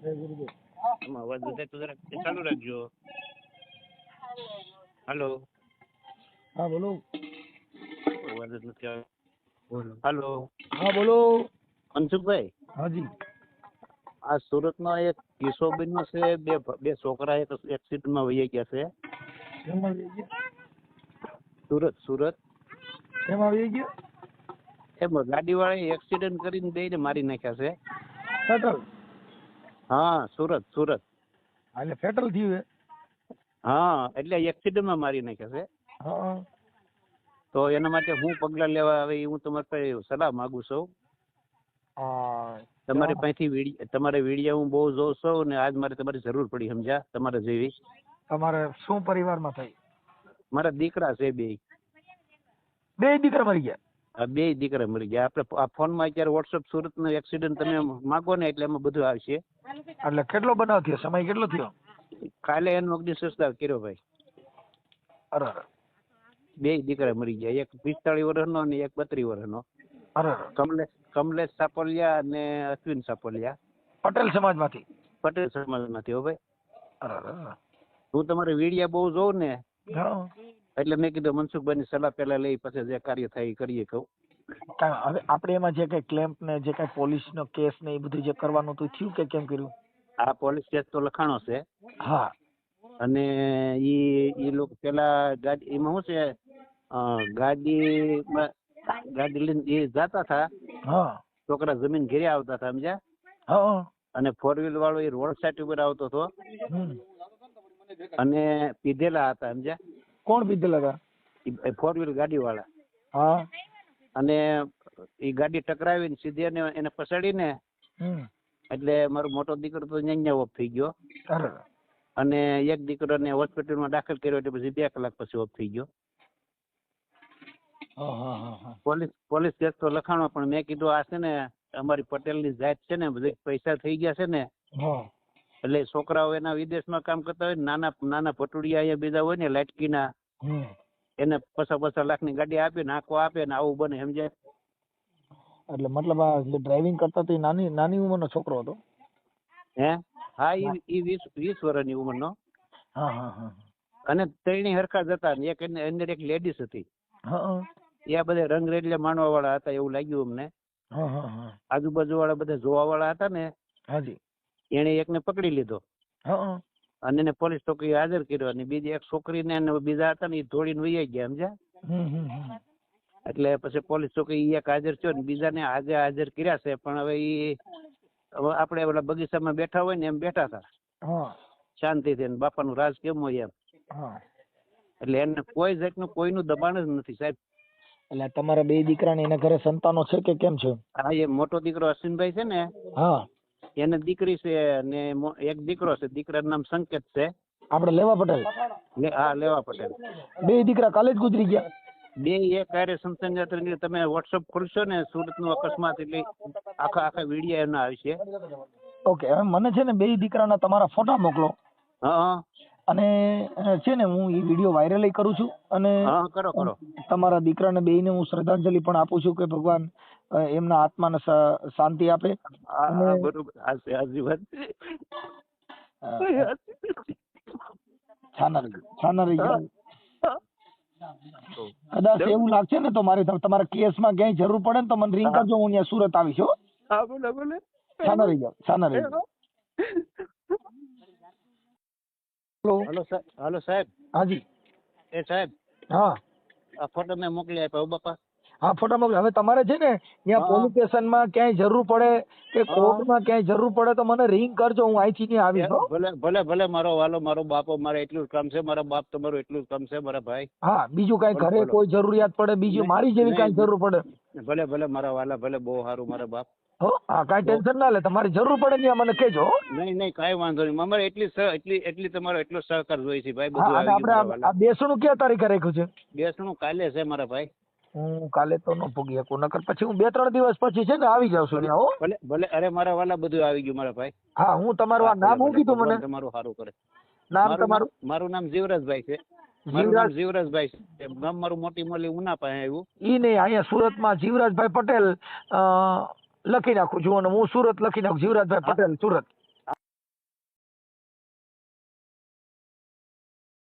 એમાં અવાજ વધારે તો જરાક ચાલુ રાખજો હાલો હા બોલો અવાજ જ નથી આવે હાલો હા બોલો મનસુખભાઈ હાજી આ સુરતમાં એક કિસ્સો બન્યો છે બે બે છોકરા એક એક્સિડન્ટમાં વહી ગયા છે એમાં આવી ગયો સુરત સુરત એમાં આવી ગયો એમ ગાડીવાળાએ એક્સિડન્ટ કરીને બેયને મારી નાખ્યા છે ફેટલ હા સુરત સુરત. એટલે ફેટલ થયું હે હા એટલે એક્સિડન્ટમાં મારી નાખ્યા છે. હા તો એના માટે હું પગલાં લેવા આવે હું તમારી પાસે સલાહ માંગુ છું. તમારી પાસેથી તમારે વીડિયો હું બહુ જોઉં છું ને આજ મારે તમારી જરૂર પડી સમજ્યા? તમારે જેવી. તમારે શું પરિવારમાં થઈ? મારા દીકરા છે બે. બે દીકરા મરી ગયા? બે દીકરા મરી ગયા. આપણે આ ફોનમાં અત્યારે વોટ્સઅપ સુરતનો એક્સિડન્ટ તમે માગો ને એટલે એમાં બધું આવશે. એટલે કેટલો બનાવ થયો? સમય કેટલો થયો? કાલે એનો અગ્નિ સંસ્કાર કર્યો ભાઈ. અરે બે દીકરા મરી ગયા. એક પિસ્તાળીસ વર્ષનો અને એક બત્રીસ વર્ષનો. કમલેશ કમલેશ સાપોલિયા અને અશ્વિન સાપોલિયા. પટેલ સમાજમાંથી? પટેલ સમાજમાંથી હો ભાઈ. હું તમારે વીડિયો બહુ જોઉં ને એટલે મેં કીધું મનસુખભાઈની સલાહ પહેલા લઈ પછી જે કાર્ય થાય એ કરીએ કહું. હવે આપણે એમાં જે કઈ ક્લેમ્પ ને જે કઈ પોલીસનો કેસ ને એ બધું જે કરવાનું હતું થયું કે કેમ કર્યું? આ પોલીસ કેસ તો લખાણો છે. હા. અને એ એ લોકો પેલા ગાડી એમાં શું છે? ગાડી ગાડી લઈને એ જાતા હતા છોકરા જમીન ઘેરે આવતા હતા સમજ્યા? હા અને ફોર વ્હીલ વાળો એ રોડ સાઈડ ઉપર આવતો હતો. અને પીધેલા હતા સમજ્યા? કોણ પીધેલા હતા ફોર વ્હીલ ગાડી વાળા હા. અને એ ગાડી ટકરાવીને સીધી એને એને પછાડીને હમ. એટલે મારો મોટો દીકરો તો અહીંયા ઓફ થઈ ગયો. અને એક દીકરાને હોસ્પિટલમાં દાખલ કર્યો એટલે પછી બે કલાક પછી ઓફ થઈ ગયો. પોલીસ પોલીસ કેસ તો લખાણો પણ મેં કીધું આ છે ને અમારી પટેલની જાત છે ને બધી પૈસા થઈ ગયા છે ને એટલે છોકરાઓ એના વિદેશમાં કામ કરતા હોય નાના નાના ભટુડિયા અહીંયા બીજા હોય ને લાટકીના એને પચાસ પચાસ લાખની ગાડી આપે ને આખો આપે ને આવું બને સમજાય? એટલે મતલબ આ ડ્રાઇવિંગ કરતા તો નાની નાની ઉંમરનો છોકરો હતો? હે? હા ઈ ઈ વીસ વીસ વર્ષની ઉંમરનો. હા હા હા. અને ત્રણેય હરખા જતા ને એક એની અંદર એક લેડીઝ હતી. હા એ બધા રંગરેલિયા માણવા વાળા હતા એવું લાગ્યું અમને. હા હા હા. આજુબાજુ વાળા બધા જોવા વાળા હતા ને હાજી. એને એકને પકડી લીધો. અને એને પોલીસ ચોકી હાજર કર્યો અને બીજી એક છોકરીને અને બીજા હતા ને એ ધોળીને વહી ગયા સમજ્યા? એટલે પછી પોલીસ ચોકી એક હાજર થયો ને બીજાને આજે હાજર કર્યા છે પણ હવે એ આપણે ઓલા બગીચામાં બેઠા હોય ને એમ બેઠા હતા. શાંતિ ને બાપાનું રાજ કેમ હોય એમ. હા. એટલે એને કોઈ જાતનું કોઈનું દબાણ જ નથી સાહેબ. એટલે તમારા બે દીકરાને એના ઘરે સંતાનો છે કે કેમ છે? હા એ મોટો દીકરો અશ્વિનભાઈ છે ને. હા. એને દીકરી છે ને એક દીકરો છે. દીકરાનું નામ સંકેત છે. આપણે લેવા પટેલ. હા લેવા પટેલ. બે દીકરા કાલે જ ગુજરી ગયા. બે એક કાર્ય સંસ્થાન યાત્રા તમે વોટ્સઅપ ખોલશો ને સુરતનું અકસ્માત એટલે આખા આખા વીડિયો એના આવશે ઓકે હવે મને છે ને બે દીકરાના તમારા ફોટા મોકલો. હા. અને છે ને હું એ વીડિયો વાયરલ કરું છું અને હા કરો કરો. તમારા દીકરાને બેયને હું શ્રદ્ધાંજલિ પણ આપું છું કે ભગવાન એમના આત્માને શાંતિ આપે. કદાચ એવું લાગશે ને તો મારે તમારા કેસમાં ક્યાંય જરૂર પડે ને તો મને રિંગ કરજો હું અહીંયા સુરત આવીશ હો. હા બોલે બોલે. છાના રહી જાઓ છાના રહી જાઓ હેલો. હેલો સાહેબ. હાજી. એ સાહેબ હા. આ ફોટો મેં મોકલી આપ્યો બાપા. હા ફોટા મોકલો હવે તમારે છે ને ત્યાં. પોલીસ સ્ટેશનમાં ક્યાંય જરૂર પડે કે. કોર્ટમાં ક્યાંય જરૂર પડે તો મને રિંગ કરજો હું અહીંથી ત્યાં આવીશ ભલે ભલે ભલે મારો વાલો મારો બાપો મારે એટલું જ કામ છે મારા બાપ તમારું એટલું જ કામ છે મારા ભાઈ. હા બીજું કઈ ઘરે કોઈ જરૂરિયાત પડે બીજું મારી જેવી. કઈ જરૂર પડે. ભલે ભલે મારા વાલા ભલે બહુ સારું મારા બાપ. હો? હા કાંઈ ટેન્શન ના લે તમારી જરૂર પડે ને મને કહેજો નહીં નહીં કાંઈ વાંધો નહીં. અમારે એટલી એટલી એટલી તમારો એટલો સહકાર જોઈએ છે ભાઈ બધું આવી આપણે આ- બેસણું કયા તારીખે રાખ્યું છે? બેસણું કાલે છે મારા ભાઈ. હું કાલે તો ન પૂગી શકું નકર પછી હું બે ત્રણ દિવસ પછી છે ને આવી જાઉં છું હો. ભલે ભલે અરે મારા વાલા બધું આવી ગયું મારા ભાઈ. હા હું તમારું આ નામ હું કીધું મને? તમારું સારું કરે. નામ તમારું? મારું નામ જીવરાજભાઈ છે. જીવરાજ? જીવરાજભાઈ છે. ગામ મારું મોટી મોલી ઉના પાસે આવ્યું. ઈ નહીં અહીંયા સુરતમાં જીવરાજભાઈ પટેલ લખી નાખું. છું અને હું સુરત લખી નાખું. જીવરાજભાઈ પટેલ સુરત.